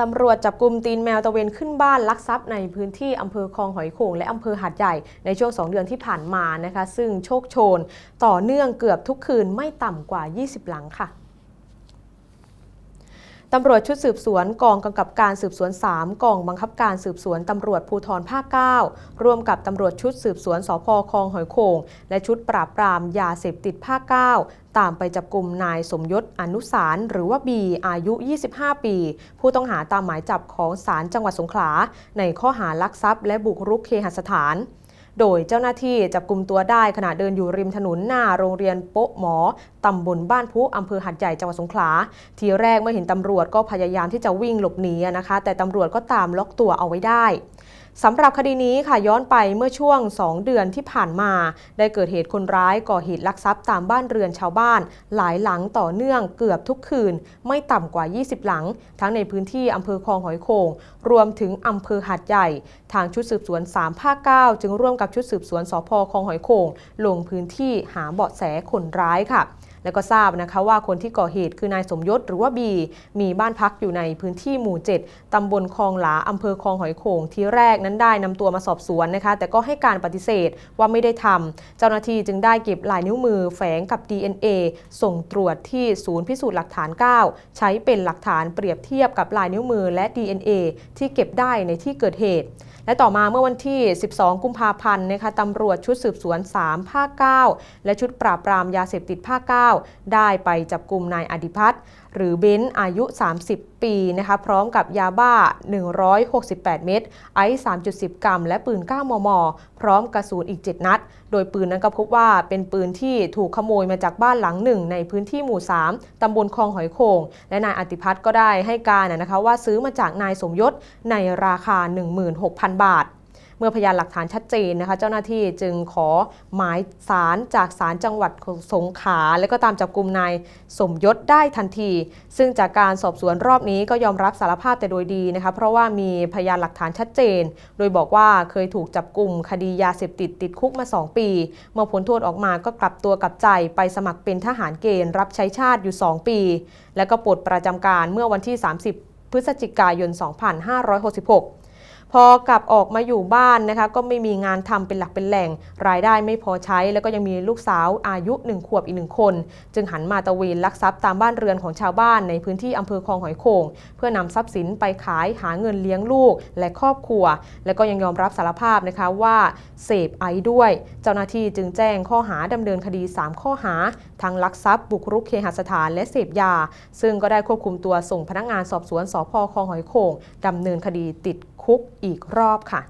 ตำรวจจับกลุ่มตีนแมวตะเวนขึ้นบ้านลักทรัพย์ในพื้นที่อำเภอคลองหอยโข่งและอำเภอหาดใหญ่ในช่วง 2 เดือนที่ผ่านมานะคะ ซึ่งโชคโชน ต่อเนื่องเกือบทุกคืนไม่ต่ำกว่า 20 หลังค่ะ ตำรวจชุดสืบสวนกองกำกับการสืบสวน 3 กองบังคับการสืบสวนตำรวจภูธรภาค 9 ร่วมกับตำรวจชุดสืบสวนสพคลองหอยโขงและชุดปราบปรามยาเสพติดภาค 9 ตามไปจับกลุ่มนายสมยศอนุสารหรือว่าบีอายุ 25 ปี ผู้ต้องหาตามหมายจับของศาลจังหวัดสงขลาในข้อหาลักทรัพย์และบุกรุกเคหสถาน โดยเจ้าหน้าที่จับกลุ่มตัวได้ขณะเดินอยู่ริมถนนหน้าโรงเรียนโป๊ะหมอตำบลบ้านพุอำเภอหัดใหญ่จังหวัดสงขลา ทีแรกเมื่อเห็นตำรวจก็พยายามที่จะวิ่งหลบหนีนะคะ แต่ตำรวจก็ตามล็อกตัวเอาไว้ได้ สำหรับคดีนี้ค่ะย้อนไปเมื่อช่วง 2 เดือนที่ผ่านมา ได้เกิดเหตุคนร้ายก่อเหตุลักทรัพย์ตามบ้านเรือนชาวบ้าน หลายหลังต่อเนื่องเกือบทุกคืน ไม่ต่ำกว่า 20 หลัง ทั้งในพื้นที่อำเภอคลองหอยโขงรวมถึงอำเภอหาดใหญ่ ทางชุดสืบสวน 3 ภาค 9 จึงร่วมกับชุดสืบสวนสพคลองหอยโขงลงพื้นที่หาเบาะแสคนร้ายค่ะ แล้วก็ทราบนะคะว่าคนที่ก่อเหตุคือนายสมยศหรือว่าบีมีบ้านพักอยู่ในพื้นที่หมู่ 7ตำบลคลองหลาอำเภอคลองหอยโขงที่แรกนั้นได้นำตัวมาสอบสวนนะคะ แต่ก็ให้การปฏิเสธว่าไม่ได้ทำเจ้าหน้าที่จึงได้เก็บลายนิ้วมือแฝงกับ DNA ส่งตรวจที่ศูนย์พิสูจน์หลักฐาน 9 ใช้เป็นหลักฐานเปรียบเทียบกับลายนิ้วมือและ DNA ที่เก็บได้ในที่เกิดเหตุ และต่อมาเมื่อวันที่ 12 กุมภาพันธ์นะคะตำรวจชุดสืบสวน 3 ภาค 9 และชุดปราบปรามยาเสพติดภาค 9ได้ไปจับกลุ่มนายอดิพัฒน์หรือเบนซ์อายุ 30 ปีนะคะพร้อมกับยาบ้า 168 เม็ดไอซ์3.10 กรัม และปืน 9 มม พร้อมกระสุนอีก 7 นัด โดยปืนนั้นก็พบว่าเป็นปืนที่ถูกขโมยมาจากบ้านหลังหนึ่ง ในพื้นที่หมู่ 3 ตำบลคลองหอยโขงและนายอติพัฒน์ก็ได้ให้การนะคะว่าซื้อมาจากนายสมยศในราคา 16,000 บาท เมื่อพยานหลักฐานชัดเจนนะคะ เจ้าหน้าที่จึงขอหมายสารจากศาลจังหวัดสงขลาและก็ตามจับกลุ่มนายสมยศได้ทันที ซึ่งจากการสอบสวนรอบนี้ก็ยอมรับสารภาพแต่โดยดีนะคะเพราะว่ามีพยานหลักฐานชัดเจน โดยบอกว่าเคยถูกจับกลุ่มคดียาเสพติดติดคุกมา 2 ปี เมื่อพ้นโทษออกมาก็กลับตัวกลับใจไปสมัครเป็นทหารเกณฑ์รับใช้ชาติอยู่ 2 ปี แล้วก็ปลดประจำการเมื่อวันที่ 30 พฤศจิกายน 2566 พอกลับออกมาอยู่บ้านนะคะก็ไม่มีงานทำเป็นหลักเป็นแหล่ง รายได้ไม่พอใช้ แล้วก็ยังมีลูกสาวอายุหนึ่งขวบอีกหนึ่งคน จึงหันมาตะเวนลักทรัพย์ตามบ้านเรือนของชาวบ้านในพื้นที่อำเภอคลองหอยโขงเพื่อนำทรัพย์สินไปขายหาเงินเลี้ยงลูกและครอบครัว และก็ยังยอมรับสารภาพนะคะว่าเสพไอซ์ด้วย เจ้าหน้าที่จึงแจ้งข้อหาดำเนินคดี 3 ข้อหาทั้งลักทรัพย์บุกรุกเคหสถานและเสพยา ซึ่งก็ได้ควบคุมตัวส่งพนักงานสอบสวนสพคลองหอยโขงดำเนินคดีติด คุกอีกรอบค่ะ